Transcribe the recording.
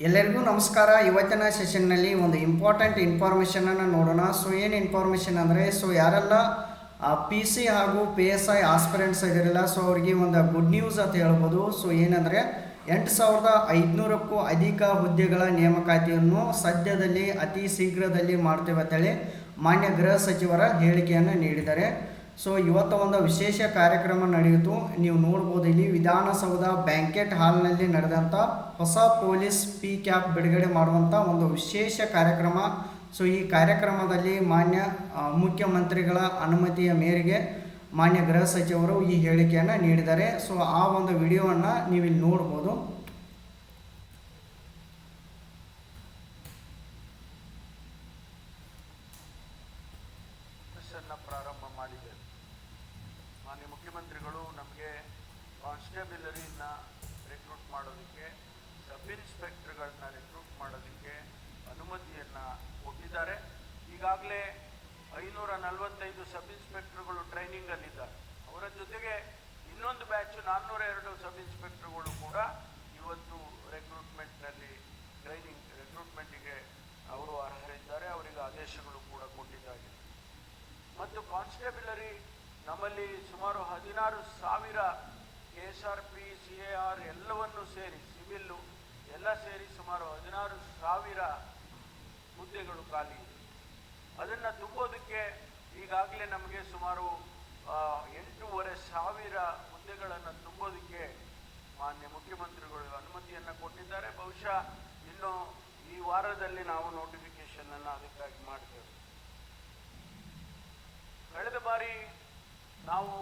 ಎಲ್ಲರಿಗೂ ನಮಸ್ಕಾರ. ಇವತ್ತಿನ ಸೆಷನ್ನಲ್ಲಿ ಒಂದು ಇಂಪಾರ್ಟೆಂಟ್ ಇನ್ಫಾರ್ಮೇಷನನ್ನು ನೋಡೋಣ. ಸೊ ಏನು ಇನ್ಫಾರ್ಮೇಷನ್ ಅಂದರೆ ಸೊ ಯಾರೆಲ್ಲ ಪಿ ಸಿ ಹಾಗೂ ಪಿ ಎಸ್ ಐ ಆಸ್ಪಿರೆಂಟ್ಸ್ ಆಗಿರಲ್ಲ ಸೊ ಅವರಿಗೆ ಒಂದು ಗುಡ್ ನ್ಯೂಸ್ ಅಂತ ಹೇಳ್ಬೋದು. ಸೊ ಏನಂದರೆ, ಎಂಟು ಸಾವಿರದ ಐದುನೂರಕ್ಕೂ ಅಧಿಕ ಹುದ್ದೆಗಳ ನೇಮಕಾತಿಯನ್ನು ಸದ್ಯದಲ್ಲಿ ಅತಿ ಶೀಘ್ರದಲ್ಲಿ ಮಾಡ್ತೇವೆ ಅಂತೇಳಿ ಮಾನ್ಯ ಗೃಹ ಸಚಿವರ ಹೇಳಿಕೆಯನ್ನು ನೀಡಿದ್ದಾರೆ. ಸೊ ಇವತ್ತು ಒಂದು ವಿಶೇಷ ಕಾರ್ಯಕ್ರಮ ನಡೆಯಿತು. ನೀವು ನೋಡ್ಬೋದು ಇಲ್ಲಿ ವಿಧಾನಸೌಧ ಬ್ಯಾಂಕೆಟ್ ಹಾಲ್ನಲ್ಲಿ ನಡೆದಂಥ ಹೊಸ ಪೊಲೀಸ್ ಪಿ ಕ್ಯಾಪ್ ಬಿಡುಗಡೆ ಮಾಡುವಂಥ ಒಂದು ವಿಶೇಷ ಕಾರ್ಯಕ್ರಮ. ಸೊ ಈ ಕಾರ್ಯಕ್ರಮದಲ್ಲಿ ಮಾನ್ಯ ಮುಖ್ಯಮಂತ್ರಿಗಳ ಅನುಮತಿಯ ಮೇರೆಗೆ ಮಾನ್ಯ ಗೃಹ ಸಚಿವರು ಈ ಹೇಳಿಕೆಯನ್ನು ನೀಡಿದ್ದಾರೆ. ಸೊ ಆ ಒಂದು ವಿಡಿಯೋವನ್ನು ನೀವಿಲ್ಲಿ ನೋಡ್ಬೋದು. ಅನ್ನು ಪ್ರಾರಂಭ ಮಾಡಿದೆ. ಮಾನ್ಯ ಮುಖ್ಯಮಂತ್ರಿಗಳು, ನಮಗೆ ಕಾನ್ಸ್ಟೇಬಲರಿನ ರಿಕ್ರೂಟ್ ಮಾಡೋದಕ್ಕೆ ಸಬ್ ಇನ್ಸ್ಪೆಕ್ಟರ್ಗಳನ್ನ ರಿಕ್ರೂಟ್ ಮಾಡೋದಕ್ಕೆ ಅನುಮತಿಯನ್ನು ಕೊಟ್ಟಿದ್ದಾರೆ. ಈಗಾಗಲೇ ಐನೂರ ನಲವತ್ತೈದು ಸಬ್ ಇನ್ಸ್ಪೆಕ್ಟರ್ಗಳು ಟ್ರೈನಿಂಗಲ್ಲಿದ್ದಾರೆ ಅವರ ಜೊತೆಗೆ ಇನ್ನೊಂದು ಬ್ಯಾಚ್ ನಾನ್ನೂರ ಎರಡು ಸಬ್ ಇನ್ಸ್ಪೆಕ್ಟರ್ಗಳು ಮತ್ತು ಕಾನ್ಸ್ಟೇಬಲರಿ ನಮ್ಮಲ್ಲಿ ಸುಮಾರು ಹದಿನಾರು ಸಾವಿರ K S R P C A R ಎಲ್ಲವನ್ನು ಸೇರಿ, ಸಿವಿಲ್ಲು ಎಲ್ಲ ಸೇರಿ ಸುಮಾರು ಹದಿನಾರು ಸಾವಿರ ಹುದ್ದೆಗಳು ಖಾಲಿ ಇದೆ. ಅದನ್ನು ತುಂಬೋದಕ್ಕೆ ಈಗಾಗಲೇ ನಮಗೆ ಸುಮಾರು ಎಂಟೂವರೆ ಸಾವಿರ ಹುದ್ದೆಗಳನ್ನು ತುಂಬೋದಕ್ಕೆ ಮಾನ್ಯ ಮುಖ್ಯಮಂತ್ರಿಗಳು ಅನುಮತಿಯನ್ನು ಕೊಟ್ಟಿದ್ದಾರೆ. ಬಹುಶಃ ಇನ್ನು ಈ ವಾರದಲ್ಲಿ ನಾವು ನೋಟಿಫಿಕೇಶನ್ ಬಾರಿ ನಾವು